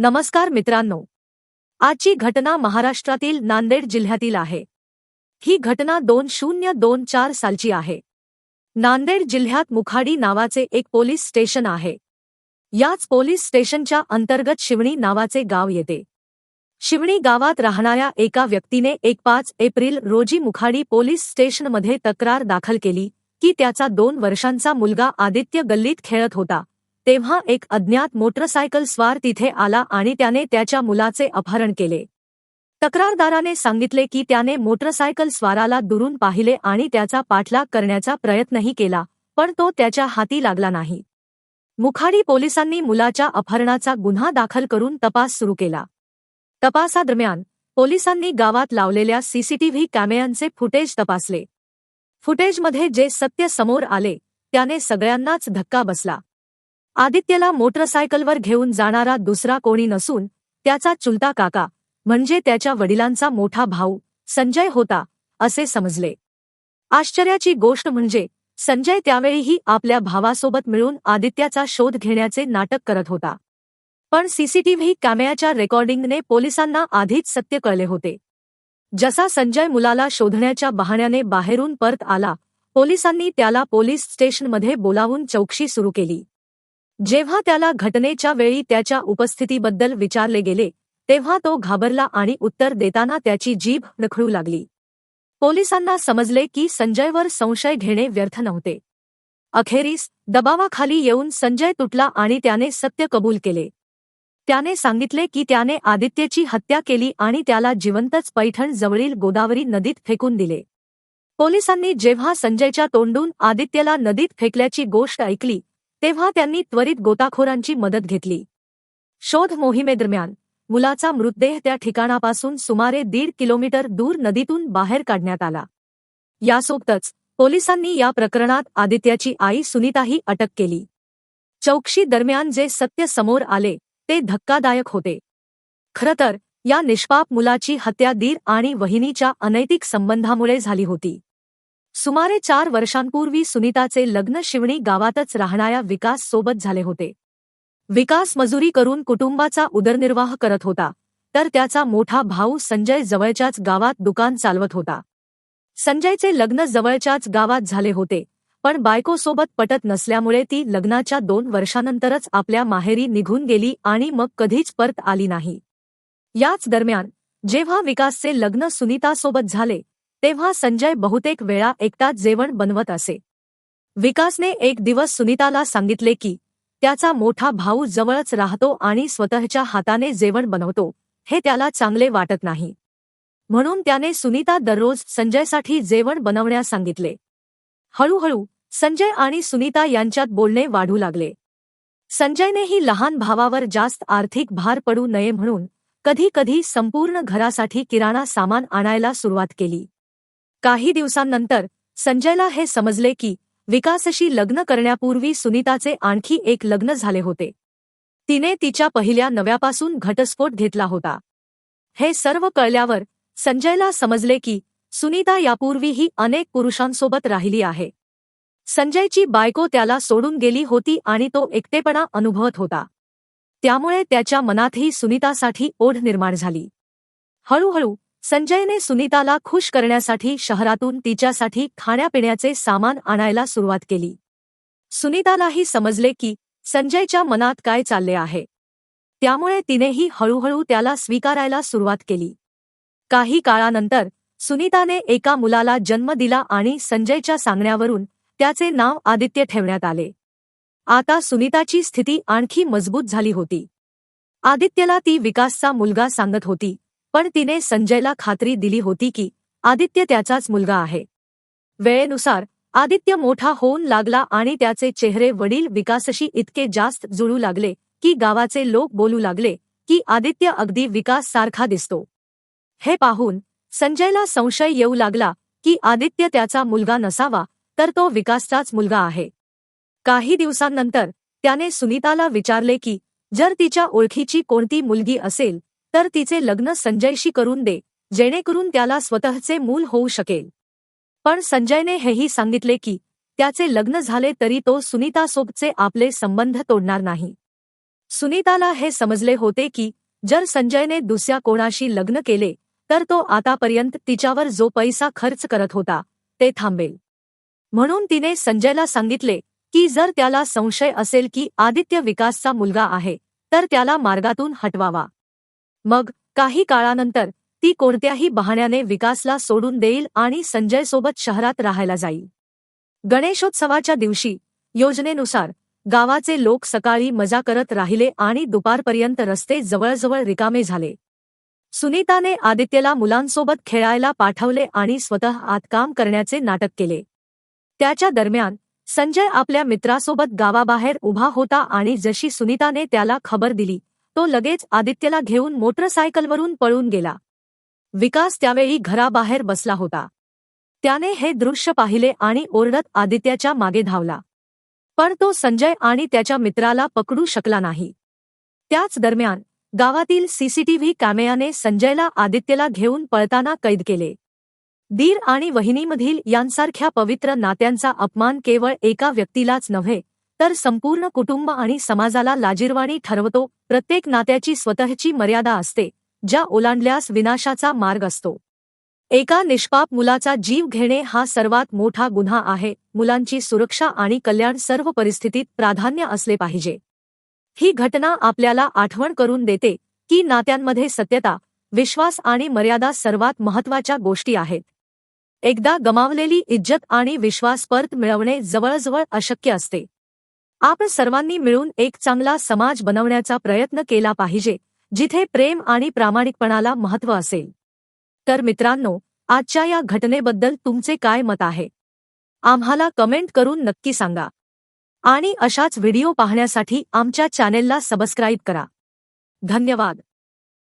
नमस्कार मित्रांनो. आजची घटना महाराष्ट्रातील नांदेड जिल्ह्यातील आहे. ही घटना दोन शून्य दोन चार सालची आहे. नांदेड जिल्ह्यात मुखाडी नावाचे एक पोलीस स्टेशन आहे. याच पोलीस स्टेशनच्या अंतर्गत शिवणी नावाचे गाव येते. शिवणी गावात राहणाऱ्या एका व्यक्तीने एक पाच एप्रिल रोजी मुखाडी पोलीस स्टेशनमध्ये तक्रार दाखल केली की त्याचा दोन वर्षांचा मुलगा आदित्य गल्लीत खेळत होता. तेव्हा एक अज्ञात मोटरसायकल स्वार तिथे आला आणि त्याने त्याच्या मुलाचे अपहरण केले. तक्रारदाराने सांगितले की त्याने मोटरसायकल स्वाराला दुरून पाहिले आणि त्याचा पाठलाग करण्याचा प्रयत्नही केला पण तो त्याच्या हाती लागला नाही. मुखाडी पोलिसांनी मुलाच्या अपहरणाचा गुन्हा दाखल करून तपास सुरू केला. तपासादरम्यान पोलिसांनी गावात लावलेल्या सीसीटीव्ही कॅमेऱ्यांचे फुटेज तपासले. फुटेजमध्ये जे सत्य समोर आले त्याने सगळ्यांनाच धक्का बसला. आदित्यला मोटरसायकलवर घेऊन जाणारा दुसरा कोणी नसून त्याचा चुलता काका म्हणजे त्याच्या वडिलांचा मोठा भाऊ संजय होता असे समजले. आश्चर्याची गोष्ट म्हणजे संजय त्यावेळीही आपल्या भावासोबत मिळून आदित्याचा शोध घेण्याचे नाटक करत होता. पण सीसीटीव्ही कॅमेऱ्याच्या रेकॉर्डिंगने पोलिसांना आधीच सत्य कळले होते. जसा संजय मुलाला शोधण्याच्या बहाण्याने बाहेरून परत आला पोलिसांनी त्याला पोलीस स्टेशनमध्ये बोलावून चौकशी सुरू केली. जेव्हा त्याला घटनेच्या वेळी त्याच्या उपस्थितीबद्दल विचारले गेले तेव्हा तो घाबरला आणि उत्तर देताना त्याची जीभ नखळू लागली. पोलिसांना समजले की संजयवर संशय घेणे व्यर्थ नव्हते. अखेरीस दबावाखाली येऊन संजय तुटला आणि त्याने सत्य कबूल केले. त्याने सांगितले की त्याने आदित्यची हत्या केली आणि त्याला जिवंतच पैठण जवळील गोदावरी नदीत फेकून दिले. पोलिसांनी जेव्हा संजयच्या तोंडून आदित्यला नदीत फेकल्याची गोष्ट ऐकली तेव्हा त्यांनी त्वरित गोताखोरांची मदत घेतली. शोध मोहिमेदरम्यान मुलाचा मृतदेह त्या ठिकाणापासून सुमारे दीड किलोमीटर दूर नदीतून बाहेर काढण्यात आला. यासोबतच पोलिसांनी या प्रकरणात आदित्याची आई सुनीताही अटक केली. चौकशी दरम्यान जे सत्य समोर आले ते धक्कादायक होते. खरंतर या निष्पाप मुलाची हत्या दीर आणि वहिनीच्या अनैतिक संबंधामुळे झाली होती. सुमारे चार वर्षांपूर्वी सुनीताचे लग्न शिवणी गावातच राहणाऱ्या विकास सोबत झाले होते. विकास मजुरी करून कुटुंबाचा उदरनिर्वाह करत होता तर त्याचा मोठा भाऊ संजय जवळच्याच गावात दुकान चालवत होता. संजयचे लग्न जवळच्याच गावात झाले होते पण बायकोसोबत पटत नसल्यामुळे ती लग्नाच्या दोन वर्षानंतरच आपल्या माहेरी निघून गेली आणि मग कधीच परत आली नाही. याच दरम्यान जेव्हा विकासचे लग्न सुनीतासोबत झाले तेव्हा संजय बहुतेक वेळा एकटाच जेवण बनवत असे. विकासने एक दिवस सुनीताला सांगितले की त्याचा मोठा भाऊ जवळच राहतो आणि स्वतःच्या हाताने जेवण बनवतो. हे त्याला चांगले वाटत नाही. म्हणून त्याने सुनीता दररोज संजयसाठी जेवण बनवण्यास सांगितले. हळूहळू संजय आणि सुनीता यांच्यात बोलणे वाढू लागले. संजयनेही लहान भावावर जास्त आर्थिक भार पडू नये म्हणून कधी कधी संपूर्ण घरासाठी किराणा सामान आणायला सुरुवात केली. काही दिवसांनंतर संजयला हे समजले की विकासशी लग्न करण्यापूर्वी सुनीताचे आणखी एक लग्न झाले होते. तिने तिच्या पहिल्या नव्यापासून घटस्फोट घेतला होता. हे सर्व कळल्यावर संजयला समजले की सुनीता यापूर्वीही अनेक पुरुषांसोबत राहिली आहे. संजयची बायको त्याला सोडून गेली होती आणि तो एकटेपणा अनुभवत होता. त्यामुळे त्याच्या मनातही सुनीतासाठी ओढ निर्माण झाली. हळूहळू संजयने सुनीताला खुश करण्यासाठी शहरातून तिच्यासाठी खाण्यापिण्याचे सामान आणायला सुरुवात केली. सुनीतालाही समजले की संजयच्या मनात काय चालले आहे. त्यामुळे तिनेही हळूहळू त्याला स्वीकारायला सुरुवात केली. काही काळानंतर सुनीताने एका मुलाला जन्म दिला आणि संजयच्या सांगण्यावरून त्याचे नाव आदित्य ठेवण्यात आले. आता सुनीताची स्थिती आणखी मजबूत झाली होती. आदित्यला ती विकासचा मुलगा सांगत होती. पण तिने संजयला खात्री दिली होती की आदित्य त्याचाच मुलगा आहे. वेळेनुसार आदित्य मोठा होऊन लागला आणि त्याचे चेहरे वडील विकासशी इतके जास्त जुळू लागले की गावाचे लोक बोलू लागले की आदित्य अगदी विकास सारखा दिसतो. हे पाहून संजयला संशय येऊ लागला की आदित्य त्याचा मुलगा नसावा तर तो विकासचाच मुलगा आहे. काही दिवसांनंतर त्याने सुनीताला विचारले की जर तिच्या ओळखीची कोणती मुलगी असेल तर तिचे लग्न संजयशी करून दे जेणेकरून त्याला स्वतःचे मूल होऊ शकेल. पण संजयने हेही सांगितले की त्याचे लग्न झाले तरी तो सुनीतासोबतचे आपले संबंध तोडणार नाही. सुनीताला हे समजले होते की जर संजयने दुसऱ्या कोणाशी लग्न केले तर तो आतापर्यंत तिच्यावर जो पैसा खर्च करत होता ते थांबेल. म्हणून तिने संजयला सांगितले की जर त्याला संशय असेल की आदित्य विकासचा मुलगा आहे तर त्याला मार्गातून हटवावा. मग काही काळानंतर ती कोणत्याही बहाण्याने विकासला सोडून देईल आणि संजयसोबत शहरात राहायला जाईल. गणेशोत्सवाच्या दिवशी योजनेनुसार गावाचे लोक सकाळी मजा करत राहिले आणि दुपारपर्यंत रस्ते जवळजवळ रिकामे झाले. सुनीताने आदित्यला मुलांसोबत खेळायला पाठवले आणि स्वतः आत काम करण्याचे नाटक केले. त्याच्या दरम्यान संजय आपल्या मित्रासोबत गावाबाहेर उभा होता आणि जशी सुनीताने त्याला खबर दिली तो लगेच आदित्यला घेऊन मोटरसायकलवरून पळून गेला. विकास त्यावेळी घराबाहेर बसला होता. त्याने हे दृश्य पाहिले आणि ओरडत आदित्याच्या मागे धावला. पण तो संजय आणि त्याच्या मित्राला पकडू शकला नाही. त्याच दरम्यान गावातील सीसीटीव्ही कॅमेऱ्याने संजयला आदित्यला घेऊन पळताना कैद केले. दीर आणि वहिनीमधील यांसारख्या पवित्र नात्यांचा अपमान केवळ एका व्यक्तीलाच नव्हे तर संपूर्ण कुटुंब आणि समाजाला लाजीरवाणी ठरवतो. प्रत्येक नात्याची स्वतःची मर्यादा असते ज्या ओलांडल्यास विनाशाचा मार्ग असतो. एका निष्पाप मुलाचा जीव घेणे हा सर्वात मोठा गुन्हा आहे. मुलांची सुरक्षा आणि कल्याण सर्व परिस्थितीत प्राधान्य असले पाहिजे. ही घटना आपल्याला आठवण करून देते की नात्यांमध्ये सत्यता विश्वास आणि मर्यादा सर्वात महत्त्वाच्या गोष्टी आहेत. एकदा गमावलेली इज्जत आणि विश्वास परत मिळवणे जवळजवळ अशक्य असते. आपण सर्वांनी मिळून एक चांगला समाज बनवण्याचा प्रयत्न केला पाहिजे जिथे प्रेम आणि प्रामाणिकपणाला महत्त्व असेल. तर मित्रांनो आजच्या या घटनेबद्दल तुमचे काय मत आहे? आम्हाला कमेंट करून नक्की सांगा. आणि अशाच व्हिडिओ पाहण्यासाठी आमच्या चॅनेलला सबस्क्राईब करा. धन्यवाद.